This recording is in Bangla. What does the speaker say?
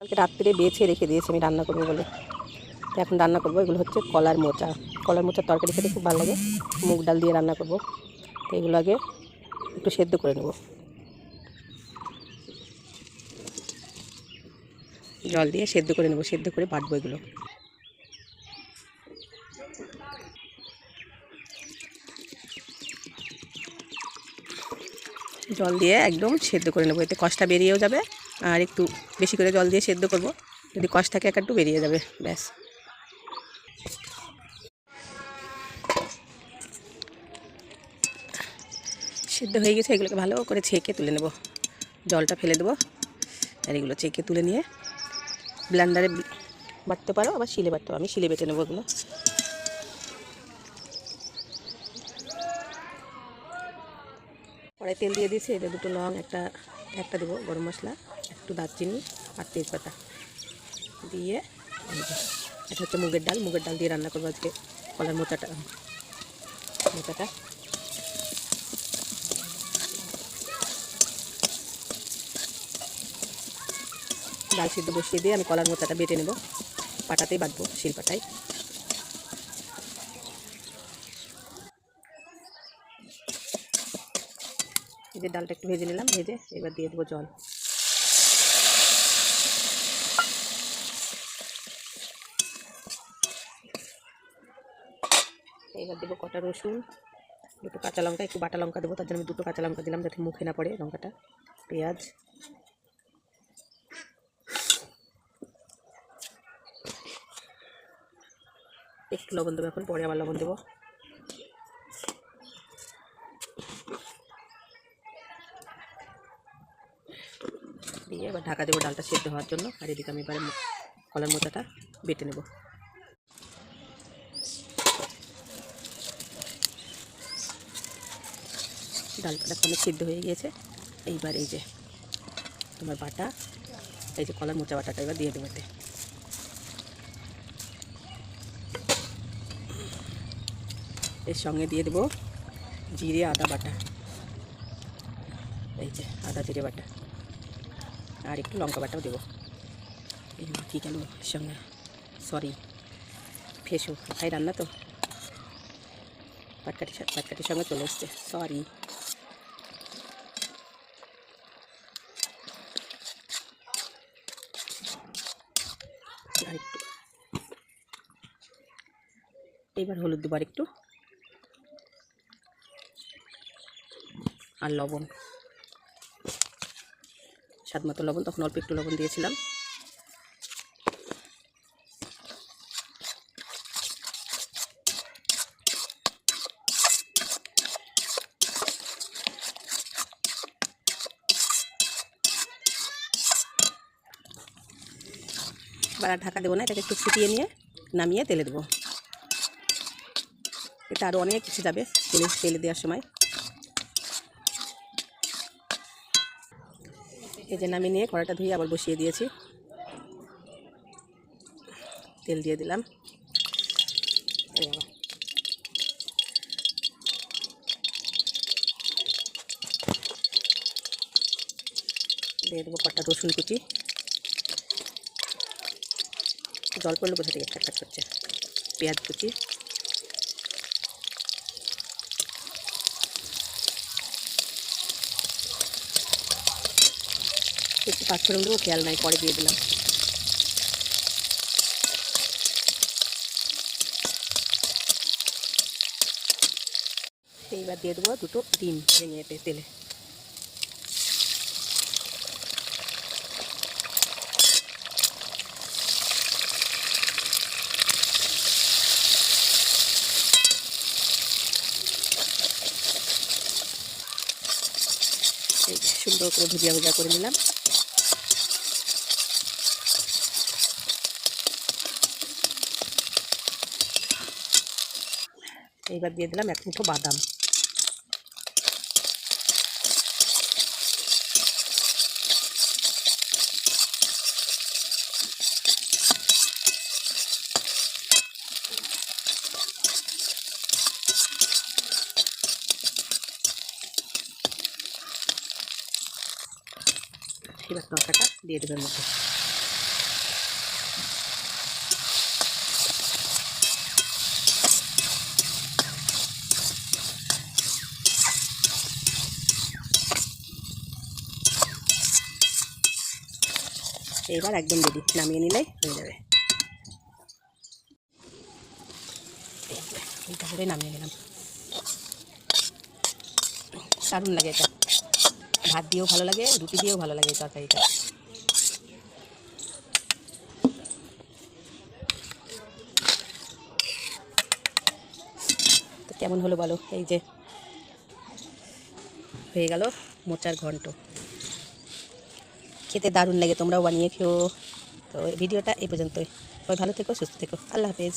কালকে রাত্রে বেছে রেখে দিয়েছি আমি রান্না করব বলে। এখন রান্না করব, এগুলো হচ্ছে কলার মোচা। কলার মোচার তরকারি খেতে খুব ভালো লাগে। মুগ ডাল দিয়ে রান্না করব। তো এগুলো আগে একটু সেদ্ধ করে নেব। জল দিয়ে সেদ্ধ করে নেব, সেদ্ধ করে বাটবো এগুলো। জল দিয়ে একদম সেদ্ধ করে নেব, এতে কষটা বেরিয়েও যাবে। আর একটু বেশি করে জল দিয়ে সেদ্ধ করব। যদি কষ থাকে এক একটু বেরিয়ে যাবে, ব্যাস। সেদ্ধ হয়ে গেছে, এগুলোকে ভালো করে ছেঁকে তুলে নেব। জলটা ফেলে দেবো। আর এগুলো ছেঁকে তুলে নিয়ে ব্লেন্ডারে বাটতে পারো, আবার শিলে বাটতে পারো। আমি শিলে বেটে নেব এগুলো কড়াই তেল দিয়ে দিয়েছি, এটা দুটো লং, একটা একটা দেবো গরম মশলা, একটু দারচিনি আর তেজপাতা দিয়ে এটা হচ্ছে মুগের ডাল মুগের ডাল দিয়ে রান্না করব আজকে কলার মোচাটা। মোচাটা। ডাল সিদ্ধ বসিয়ে দিয়ে আমি কলার মোচাটা বেটে নেব, পাটাতেই বাঁধবো শিল এই যে ডালটা একটু ভেজে নিলাম, ভেজে এবার দিয়ে দেবো জল। এবার দেবো কটা রসুন, দুটো কাঁচা লঙ্কা, একটু বাটা লঙ্কা দেবো, তার জন্য আমি দুটো কাঁচা লঙ্কা দিলাম যাতে মুখে না পড়ে লঙ্কাটা, পেঁয়াজ। একটু লবণ দেবো এখন, পরে আবার লবণ দেবো দিয়ে এবার ঢাকা দেবো ডালটা সেদ্ধ হওয়ার জন্য। আর এদিকে আমি এবারে কলার মোচাটা বেটে নেব। ডালটা দেখো সেদ্ধ হয়ে গিয়েছে। এইবার এই যে তোমার বাটা, এই যে কলার মোচা বাটাটা এবার দিয়ে দেবো এর সঙ্গে দিয়ে দেবো জিরে আদা বাটা। এই যে আদা জিরে বাটা। আর একটু লঙ্কা বাটাও দেবো। এই মাখি কেন সঙ্গে? সরি ফেসু। ভাই রান্না তো? পাটকাটি পাটকাটির সঙ্গে চলে এসছে। সরি একটু। এইবার হলুদ দেবো আর একটু। আর লবণ। স্বাদ মতো লবণ, তখন অল্প একটু লবণ দিয়েছিলাম। এবার আর ঢাকা দেবো না, এটাকে একটু ফুটিয়ে নিয়ে নামিয়ে তেলে দেবো। এটা আরও অনেক কিছু যাবে, তেলে তেলে দেওয়ার সময়। এই যে নামিয়ে নিয়ে কড়াটা ধুয়ে আবার বসিয়ে দিয়েছি। তেল দিয়ে দিলাম। দিয়ে দেবো কটা রসুন কুচি। জল পড়লে কোথা থেকে খাট করছে। পেঁয়াজ কুচি। একটু পাঁচফোড়ন খেয়াল নাই, পরে দিয়ে দিলাম। এইবার দিয়ে দেবো দুটো ডিম ভেঙে তেলে। সুন্দর করে ভুজিয়া ভুজিয়া করে নিলাম। এইবার দিয়ে দিলাম এক মুঠো বাদাম। এবার তরকাটা দিয়ে দেবেন মধ্যে। এবার একদম রেডি নামিয়ে নিলেই হয়ে যাবে। নামিয়ে নিলাম। দারুণ লাগে এটা। ভাত দিয়েও ভালো লাগে, রুটি দিয়েও ভালো লাগে তরকারিটা। কেমন হলো বলো, এই যে। হয়ে গেল মোচার ঘন্ট। খেতে দারুণ লাগে, তোমরাও বানিয়ে খেও। তো ভিডিওটা এই পর্যন্তই। সবাই ভালো থেকো, সুস্থ থেকো। আল্লাহ হাফেজ।